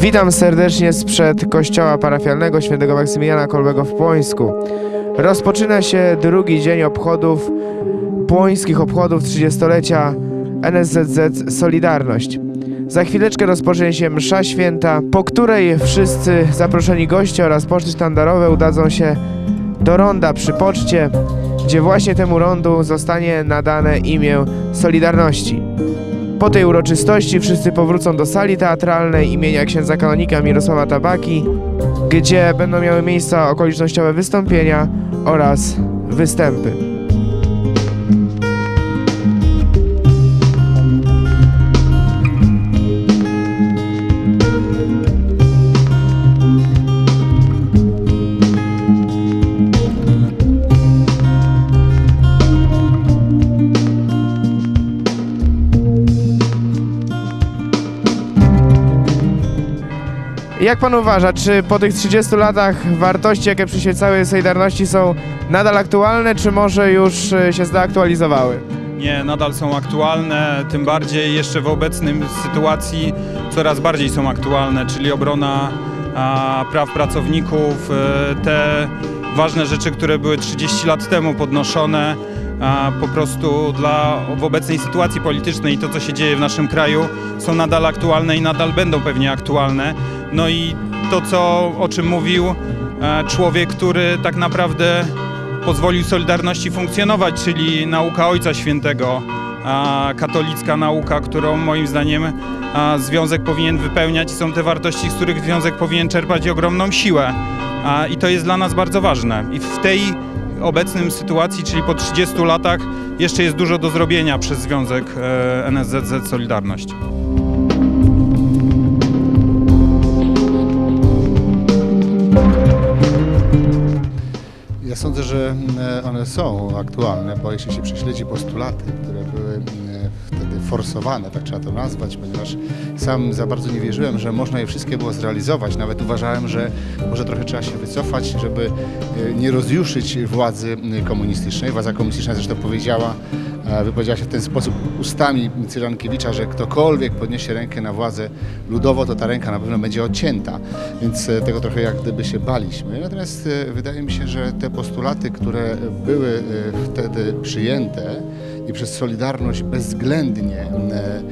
Witam serdecznie sprzed kościoła parafialnego świętego Maksymiliana Kolbego w Płońsku. Rozpoczyna się drugi dzień obchodów, płońskich obchodów 30-lecia NSZZ Solidarność. Za chwileczkę rozpocznie się msza święta, po której wszyscy zaproszeni goście oraz poczty sztandarowe udadzą się do ronda przy poczcie, gdzie właśnie temu rondu zostanie nadane imię Solidarności. Po tej uroczystości wszyscy powrócą do sali teatralnej imienia księdza kanonika Mirosława Tabaki, gdzie będą miały miejsce okolicznościowe wystąpienia oraz występy. Jak pan uważa, czy po tych 30 latach wartości, jakie przyświecały Solidarności są nadal aktualne, czy może już e, się zdeaktualizowały? Nie, nadal są aktualne, tym bardziej jeszcze w obecnym sytuacji coraz bardziej są aktualne, czyli obrona a, praw pracowników, e, te ważne rzeczy, które były 30 lat temu podnoszone, a, po prostu dla, w obecnej sytuacji politycznej i to, co się dzieje w naszym kraju, są nadal aktualne i nadal będą pewnie aktualne. No i to, co, o czym mówił e, człowiek, który tak naprawdę pozwolił Solidarności funkcjonować, czyli nauka Ojca Świętego, katolicka nauka, którą moim zdaniem a, Związek powinien wypełniać. Są te wartości, z których Związek powinien czerpać ogromną siłę. I to jest dla nas bardzo ważne. I w tej obecnym sytuacji, czyli po 30 latach, jeszcze jest dużo do zrobienia przez Związek e, NSZZ Solidarność. Sądzę, że e, one są aktualne, bo jeśli się prześledzi postulaty, które były e, wtedy forsowane, tak trzeba to nazwać, ponieważ sam za bardzo nie wierzyłem, że można je wszystkie było zrealizować. Nawet uważałem, że może trochę trzeba się wycofać, żeby e, nie rozjuszyć władzy komunistycznej. Władza komunistyczna zresztą powiedziała, wypowiedziała się w ten sposób ustami Cyrankiewicza, że ktokolwiek podniesie rękę na władzę ludową, to ta ręka na pewno będzie odcięta. Więc e, tego trochę jak gdyby się baliśmy. Natomiast e, wydaje mi się, że te postulaty, które były e, wtedy przyjęte i przez Solidarność bezwzględnie e,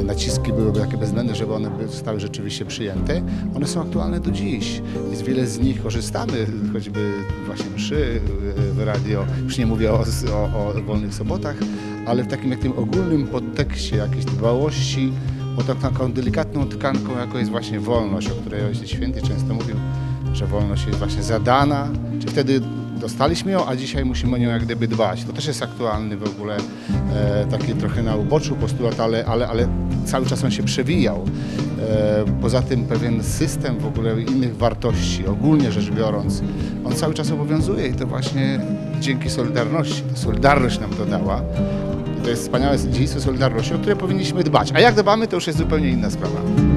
e, naciski byłyby takie bezwzględne, żeby one zostały rzeczywiście przyjęte, one są aktualne do dziś. Jest wiele z nich korzystamy, choćby właśnie mszy e, w radio, już nie mówię o, o, o wolnych sobotach, ale w takim jak tym ogólnym podtekście jakiejś dbałości o taką delikatną tkanką, jaką jest właśnie wolność, o której Ojciec Święty często mówił, że wolność jest właśnie zadana, czy wtedy dostaliśmy ją, a dzisiaj musimy o nią jak gdyby dbać. To też jest aktualny w ogóle e, taki trochę na uboczu postulat, ale, ale, ale cały czas on się przewijał. E, poza tym pewien system w ogóle innych wartości, ogólnie rzecz biorąc, on cały czas obowiązuje i to właśnie dzięki Solidarności. Solidarność nam to dała. To jest wspaniałe dziedzictwo Solidarności, o które powinniśmy dbać. A jak dbamy, to już jest zupełnie inna sprawa.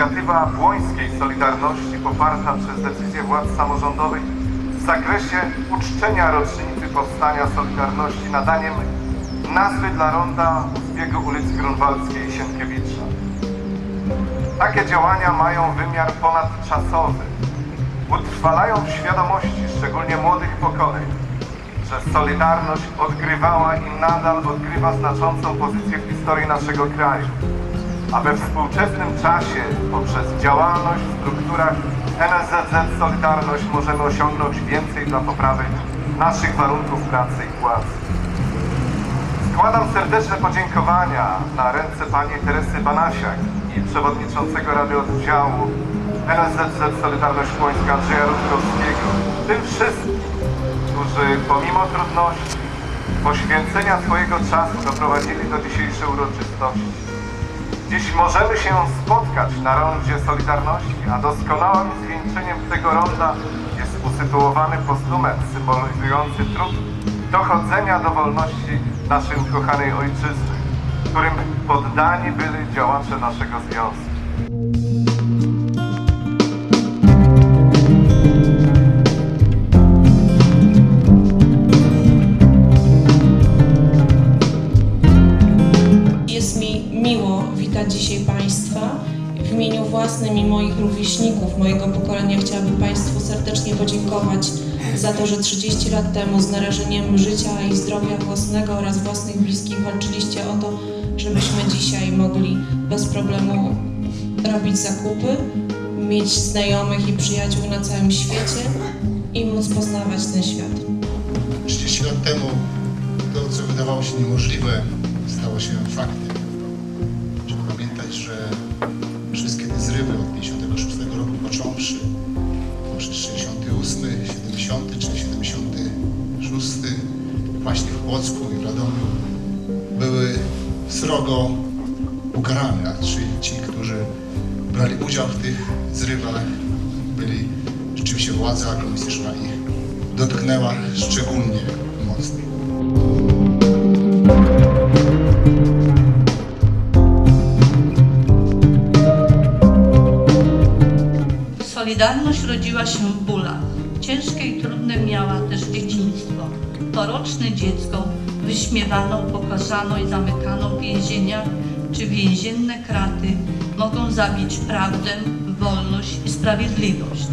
Inicjatywa Błońskiej Solidarności poparta przez decyzje władz samorządowych w zakresie uczczenia rocznicy powstania Solidarności nadaniem nazwy dla ronda u zbiegu ulicy Grunwaldzkiej i Sienkiewicza. Takie działania mają wymiar ponadczasowy. Utrwalają w świadomości szczególnie młodych pokoleń, że Solidarność odgrywała i nadal odgrywa znaczącą pozycję w historii naszego kraju a we współczesnym czasie poprzez działalność w strukturach NSZZ Solidarność możemy osiągnąć więcej dla poprawy naszych warunków pracy i płacy. Składam serdeczne podziękowania na ręce pani Teresy Banasiak i przewodniczącego Rady Oddziału NSZZ Solidarność Płońska Andrzeja Rutkowskiego, tym wszystkim, którzy pomimo trudności, poświęcenia swojego czasu doprowadzili do dzisiejszej uroczystości. Dziś możemy się spotkać na rondzie Solidarności, a doskonałym zwieńczeniem tego ronda jest usytuowany postument symbolizujący trud dochodzenia do wolności naszej ukochanej ojczyzny, którym poddani byli działacze naszego związku. Imieniu własnym i moich rówieśników, mojego pokolenia chciałabym Państwu serdecznie podziękować za to, że 30 lat temu z narażeniem życia i zdrowia własnego oraz własnych bliskich walczyliście o to, żebyśmy dzisiaj mogli bez problemu robić zakupy, mieć znajomych i przyjaciół na całym świecie i móc poznawać ten świat. 30 lat temu to, co wydawało się niemożliwe, stało się faktem. I Radomiu, były srogo ukarane, czyli ci, którzy brali udział w tych zrywach, byli rzeczywiście władza komunistyczna ich dotknęła szczególnie mocno. Solidarność rodziła się trudne miała też dzieciństwo. Poroczne dziecko wyśmiewano, upokarzano i zamykano w więzieniach czy więzienne kraty mogą zabić prawdę, wolność i sprawiedliwość.